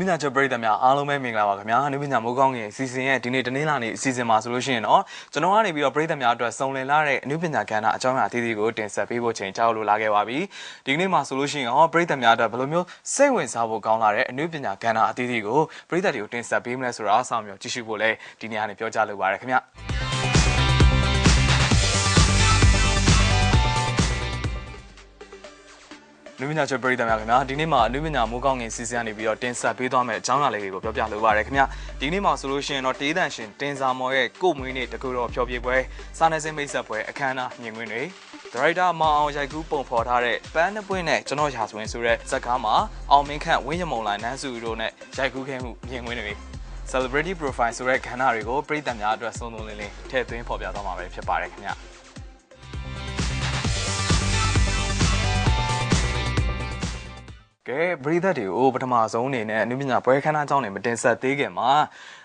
ပညာချုပ်ပရိသတ်များအားလုံးပဲမင်္ဂလာပါခင်ဗျာနုပညာမိုးကောင်းငယ်အစီအစဉ်ရဲ့ဒီနေ့တနင်္လာနေ့အစီအစဉ်မှာဆိုလို့ရှိရင်တော့ကျွန်တော်ကနေပြီးတော့ပရိသတ်များအတွက်စုံလင်လာတဲ့အနုပညာကဏ္ဍအကြောင်းအရာအသီးသီးကိုတင်ဆက်ပေးဖို့ချိန်ကြောက်လို့လာခဲ့ပါပြီဒီကနေ့မှာဆိုလို့ရှိရင်ဟောပရိသတ်များအတွက်ဘယ်လိုမျိုးစိတ်ဝင်စားဖို့ကောင်းလာတဲ့အနုပညာကဏ္ဍအသီးသီးကိုပရိသတ်တွေကိုတင်ဆက်ပေးမလဲဆိုတာအဆောင်မျိုးကြည့်ရှုဖို့လဲဒီနေ့ကနေပြောကြားလိုပါတယ်ခင်ဗျာ နုပညာချက်ပရိသတ်များခင်ဗျာဒီနေ့မှာနုပညာမိုးကောင်းငင်စီစဉ်နေပြီးတော့တင်ဆက်ပေးသွားမယ့်အကြောင်းအရာလေးတွေကိုပြောပြလိုပါတယ်ခင်ဗျာဒီနေ့မှာဆိုလို့ရှိရင်တော့တေးတန်ရှင်တင်စာမော်ရဲ့ကို့မွေးနေ့တကူတော်ဖြောပြပွဲစာနယ်ဇင်းမိတ်ဆက်ပွဲအခမ်းအနားမြင်ကွင်းတွေဒါရိုက်တာမောင်အောင်ရိုက်ကူးပုံဖော်ထားတဲ့ပန်းနှပွင့်နဲ့ကျွန်တော်ရာဇဝင်ဆိုတဲ့ဇာတ်ကားမှာအောင်မင်းခန့်ဝင်းရမုံလိုင်းနန်းစုတို့နဲ့ရိုက်ကူးခဲ့မှုမြင်ကွင်းတွေ celebrity profile ဆိုတဲ့ခန်းနာတွေကိုပရိသတ်များအတွက်စုံစုံလင်းလင်းထည့်သွင်းဖော်ပြသွားမှာပဲဖြစ်ပါတယ်ခင်ဗျာ ကဲပရိသတ်တွေကိုပထမဆုံးအနေနဲ့အနုပညာပွဲခန်းအကြောင်းတွေမတင်ဆက်သေးခင်မှာ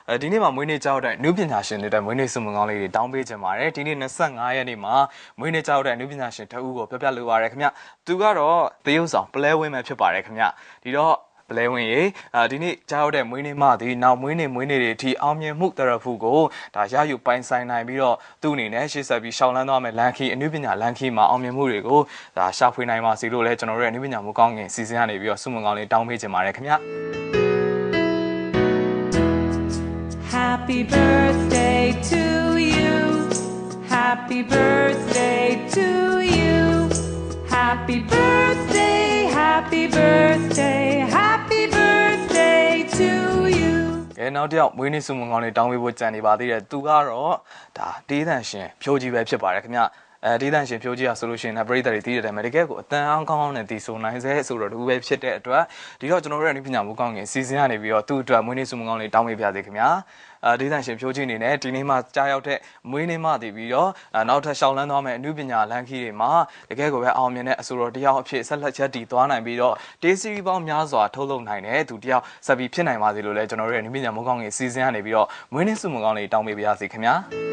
အဲဒီနေ့မှာမွေးနေ့ကြောက်တဲ့အနုပညာရှင်တွေအတွက်မွေးနေ့ဆုမွန်ကောင်းလေးတွေတောင်းပေးချင်ပါတယ်ဒီနေ့25ရက်နေ့မှာမွေးနေ့ကြောက်တဲ့အနုပညာရှင်တအူးကိုပြောပြလိုပါတယ်ခင်ဗျသူကတော့တရုတ်ဆောင်ပလဲဝင်းမဲ့ဖြစ်ပါတယ်ခင်ဗျဒီတော့ ပလဲဝင်ရေအာဒီနေ့ကြားရောက်တဲ့မွေးနေ့မှဒီနောက်မွေးနေ့မွေးနေ့တွေအထိအောင်မြင်မှုတရဖူကိုဒါရယူပိုင်ဆိုင်နိုင်ပြီးတော့သူ့အနေနဲ့ရှေ့ဆက်ပြီးရှောင်းလန်းသွားမယ်လန်ခီအနုပညာလန်ခီမှာအောင်မြင်မှုတွေကိုဒါရှာဖွေနိုင်ပါစေလို့လည်းကျွန်တော်တို့ရဲ့အနုပညာမူကောင်းငင်စီစဉ်ကနေပြီးတော့ဆုမွန်ကောင်းလေးတောင်းပေးချင်ပါတယ်ခင်ဗျ Happy birthday to you. Happy birthday to you. Happy birthday, happy birthday, happy birthday to you. ကဲနောက်တစ်ယောက်မွေးနေ့ဆုမွန်ကောင်းလေးတောင်းပေးဖို့ကြံနေပါသေးတယ်သူကတော့ဒါတေးတန်ရှင်ဖြိုးကြီးပဲဖြစ်ပါတယ်ခင်ဗျ အဲဒေသရှင်ဖြိုးကြီးอ่ะဆိုလို့ရှိရင်လည်းပရိသတ်တွေတည်တယ်မယ်တကယ်ကိုအတန်အောင်ကောင်းကောင်းနဲ့တည်ဆိုနိုင်စေဆိုတော့တကူပဲဖြစ်တဲ့အတွက်ဒီတော့ကျွန်တော်တို့ရဲ့အနုပညာမှုကောင်းငင်စီစဉ်ရနေပြီးတော့သူ့အတွက်မွေးနေ့ဆုမွန်ကောင်းလေးတောင်းပေးပါစေခင်ဗျာအဲဒေသရှင်ဖြိုးကြီးအနေနဲ့ဒီနေ့မှကြားရောက်တဲ့မွေးနေ့မှတည်ပြီးတော့နောက်ထပ်ရှောင်းလန်းသွားမယ့်အနုပညာလမ်းခီးတွေမှာတကယ်ကိုပဲအောင်မြင်တဲ့အဆိုတော်တယောက်အဖြစ်ဆက်လက်ချက်တည်သွားနိုင်ပြီးတော့တေးစီရီပေါင်းများစွာထုတ်လုပ်နိုင်တဲ့သူတယောက်ဆက်ပြီးဖြစ်နိုင်ပါစေလို့လည်းကျွန်တော်တို့ရဲ့အနုပညာမှုကောင်းငင်စီစဉ်ရနေပြီးတော့မွေးနေ့ဆုမွန်ကောင်းလေးတောင်းပေးပါစေခင်ဗျာ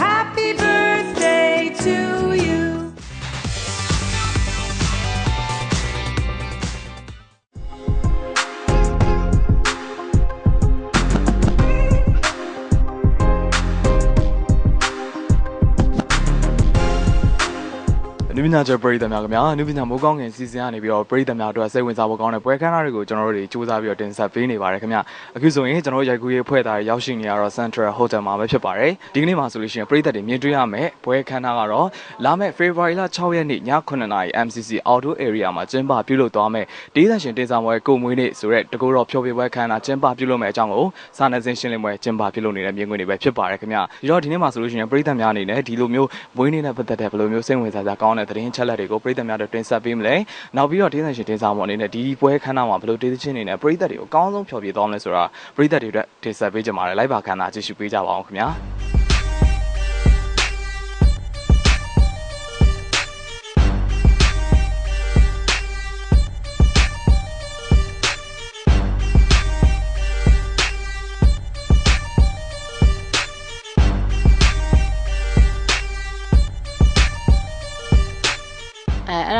ပညာချက်ပရိသတ်များခင်ဗျာအနုပညာမိုးကောင်းငင်စီစဉ်ရနေပြီးတော့ပရိသတ်များအတွက်စိတ်ဝင်စားဖို့ကောင်းတဲ့ပွဲခန်းသားတွေကိုကျွန်တော်တို့တွေစူးစမ်းပြီးတော့တင်ဆက်ပေးနေပါတယ်ခင်ဗျာအခုဆိုရင်ကျွန်တော်တို့ရိုက်ကူးရေးဖွဲ့သားတွေရောက်ရှိနေရတော့ Central Hotel မှာပဲဖြစ်ပါတယ်ဒီကနေ့မှာဆိုလို့ရှိရင်ပရိသတ်တွေမြင်တွေ့ရမယ်ပွဲခန်းသားကတော့လာမယ့် February လ6ရက်နေ့ည9:00နာရီ MCC Outdoor Area မှာကျင်းပပြုလုပ်သွားမယ်ဒေသရှင်တင်ဆောင်ပွဲကိုမွေးနေ့ဆိုတဲ့တကူတော်ဖြောပြပွဲခန်းသားကျင်းပပြုလုပ်မယ်အကြောင်းကိုစာနယ်ဇင်းရှင်းလင်းပွဲကျင်းပပြုလုပ်နေတဲ့မြင်ကွင်းတွေပဲဖြစ်ပါတယ်ခင်ဗျာဒီတော့ဒီနေ့မှာဆိုလို့ရှိရင်ပရိသတ်များအနေနဲ့ဒီလိုမျိုးမွေးနေ့နဲ့ပတ်သက်တဲ့ဘယ်လိုမျိုးစိတ်ဝင်စားစရာကောင်းတဲ့သတင်းချက်လက်တွေကိုပရိသတ်များတို့တင်ဆက်ပေးမလဲနောက်ပြီးတော့ဒေသရှင်တင်ဆောင်မှုအနေနဲ့ဒီပွဲခန်းသားမှာဘယ်လိုဒေသချင်းအနေနဲ့ပရိသတ်တွေကိုအကောင်းဆုံးဖြောပြသွားမလဲဆိုတာပရိသတ်တွေအတွက်တင်ဆက်ပေးကြပါမယ်လိုက်ပါခန်းသားကြည့်ရှုပေးကြပါအောင်ခင်ဗျာ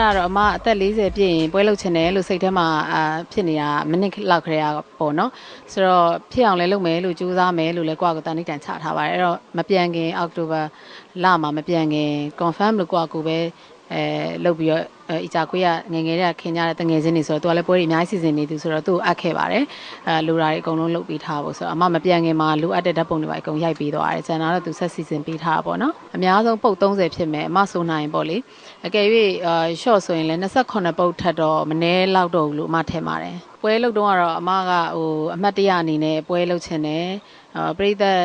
အဲအဲ့ဒါတော့အမအသက်40ပြည့်ရင်ပွဲလုပ်ချင်တယ်လို့စိတ်ထဲမှာအာဖြစ်နေတာမိနစ်လောက်ခရေပေါ့နော်ဆိုတော့ဖြစ်အောင်လဲလုပ်မယ်လို့ကြိုးစားမယ်လို့လဲကိုယ့်အကိုတန်တိတန်ချထားပါတယ်အဲ့တော့မပြန်ခင်အောက်တိုဘာလမှာမပြန်ခင် confirm လို့ကိုယ့်အကိုပဲ အဲလုပ်ပြီးတော့အဲအကြကွေးကငယ်ငယ်တည်းကခင်ကြတဲ့တငယ်ချင်းတွေဆိုတော့သူကလည်းပွဲတွေအများကြီးစီစဉ်နေသူဆိုတော့သူ့ကိုအပ်ခဲ့ပါတယ်အဲလူရာတွေအကုန်လုံးလုပ်ပေးထားဖို့ဆိုတော့အမမပြန်ခင်မှာလူအပ်တဲ့ဓာတ်ပုံတွေပါအကုန်ရိုက်ပေးသွားတယ်ကျန်တာတော့သူဆက်စီစဉ်ပေးထားတာပေါ့နော်အများဆုံးပုတ်30ဖြစ်မယ်အမဆိုနိုင်ပေါ့လေအကယ်၍အာ short ဆိုရင်လည်း28ပုတ်ထက်တော့မနည်းလောက်တော့ဘူးလို့အမထင်ပါတယ်ပွဲလုပ်တော့ကတော့အမကဟိုအမှတ်တရအနေနဲ့ပွဲလုပ်ချင်တယ်အာပြိသက်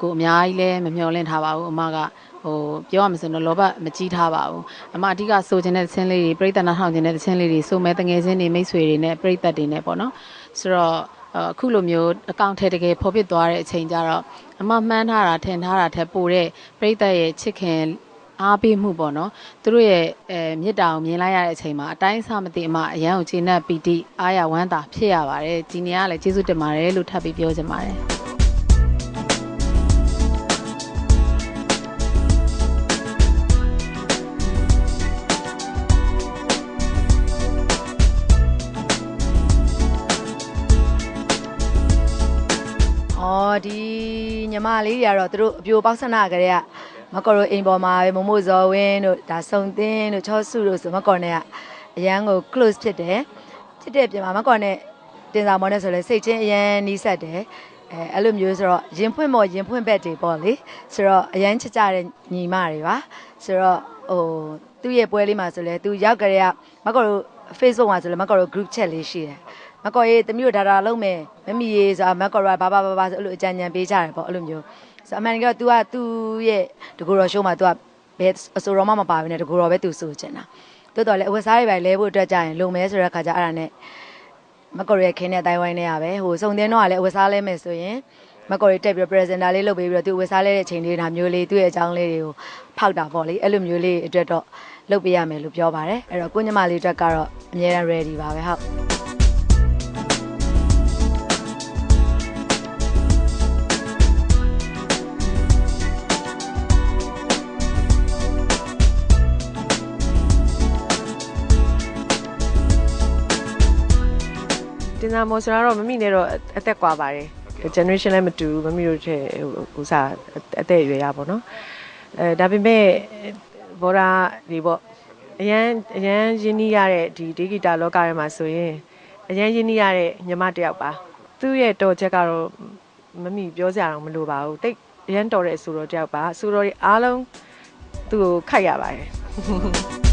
ကိုအများကြီးလဲမမျှော်လင့်ထားပါဘူးအမက ဟိုပြောရမစင်တော့လောဘမကြီးထားပါဘူးအမအဓိကဆိုချင်တဲ့သင်းလေးတွေပြိသက်နားထောင်ချင်တဲ့သင်းလေးတွေဆိုမဲ့တငယ်ချင်းတွေမိတ်ဆွေတွေနဲ့ပြိသက်တွေနဲ့ပေါ့နော်ဆိုတော့အခုလိုမျိုးအကောင့်ထဲတကယ်ဖော်ပြသွားတဲ့အချိန်ကျတော့အမမှန်းထားတာထင်ထားတာထက်ပိုတဲ့ပြိသက်ရဲ့ချစ်ခင်အားပေးမှုပေါ့နော်သူတို့ရဲ့အဲမေတ္တာကိုမြင်လိုက်ရတဲ့အချိန်မှာအတိုင်းအဆမသိအမအရန်ကိုခြေနဲ့ပီတိအားရဝမ်းသာဖြစ်ရပါတယ်ဒီနေ့ကလည်းကျေးဇူးတင်ပါတယ်လို့ထပ်ပြီးပြောချင်ပါတယ်။ အော်ဒီညီမလေးတွေကတော့သူတို့အပြိုပေါက်ဆန္ဒကလေးကမကော်ရိုအိမ်ပေါ်မှာပဲမမို့ဇော်ဝင်းတို့ဒါစုံသင်းတို့ချောစုတို့ဆိုမကော်နဲ့ကအရန်ကို close ဖြစ်တယ်။ဖြစ်တဲ့ပြင်မှာမကော်နဲ့တင်စာမော်နဲ့ဆိုလဲစိတ်ချင်းအရန်နီးစပ်တယ်။အဲအဲ့လိုမျိုးဆိုတော့ရင်ဖွင့်မော်ရင်ဖွင့်ဘက်တွေပေါ့လေ။ဆိုတော့အရန်ချစ်ကြတဲ့ညီမတွေပါ။ဆိုတော့ဟိုသူ့ရဲ့ပွဲလေးမှာဆိုလဲသူရောက်ကြတဲ့ကမကော်တို့ Facebook မှာဆိုလဲမကော်တို့ group chat လေးရှိတယ်။ မကော်ရေးတမျိုးဒါတာလုံးမယ်မမီရေးဆိုတာမကော်ရဘာဘာဘာဘာဆိုအဲ့လိုအကြံဉာဏ်ပေးကြတယ်ပေါ့အဲ့လိုမျိုးဆိုအမှန်တကယ်တော့ तू ကသူ့ရဲ့တကူတော်ရှိုးမှာ तू ကဘယ်အစိုးရမှမပါဘဲနဲ့တကူတော်ပဲ तू ဆိုချင်တာတိုးတော်လည်းအဝတ်စားတွေပဲလဲဖို့အတွက်ကြရင်လုံမဲဆိုတဲ့ခါကျအဲ့ဒါနဲ့မကော်ရဲ့ခင်းတဲ့အတိုင်းဝိုင်းနေရပဲဟိုစုံတင်းတော့ကလည်းအဝတ်စားလဲမယ်ဆိုရင်မကော်ရီတက်ပြီး presenter လေးလုပ်ပေးပြီးတော့သူဝတ်စားလဲတဲ့အချိန်လေးဒါမျိုးလေးသူ့ရဲ့အကြောင်းလေးတွေကိုဖောက်တာပေါ့လေအဲ့လိုမျိုးလေးအတွက်တော့လုပ်ပေးရမယ်လို့ပြောပါတယ်အဲ့တော့ကိုညမလေးအတွက်ကတော့အများအား ready ပါပဲဟုတ် တင်စာမော်ဆိုတော့မမိနဲ့တော့အသက်ကွာပါတယ် generation လည်းမတူဘူးမမိတို့တဲ့ဟိုစားအသက်အရွယ်ရပါတော့အဲဒါပေမဲ့ဘောရာဒီပေါ့အရန်အရန်ရင်းနှီးရတဲ့ဒီဒီဂီတာလောကထဲမှာဆိုရင်အရန်ရင်းနှီးရတဲ့ညီမတစ်ယောက်ပါသူ့ရဲ့တော်ချက်ကတော့မမိပြောစရာတော့မလိုပါဘူးတိတ်အရန်တော်တဲ့အဆိုတော်တစ်ယောက်ပါအဆိုတော်တွေအားလုံးသူ့ကိုခိုက်ရပါတယ်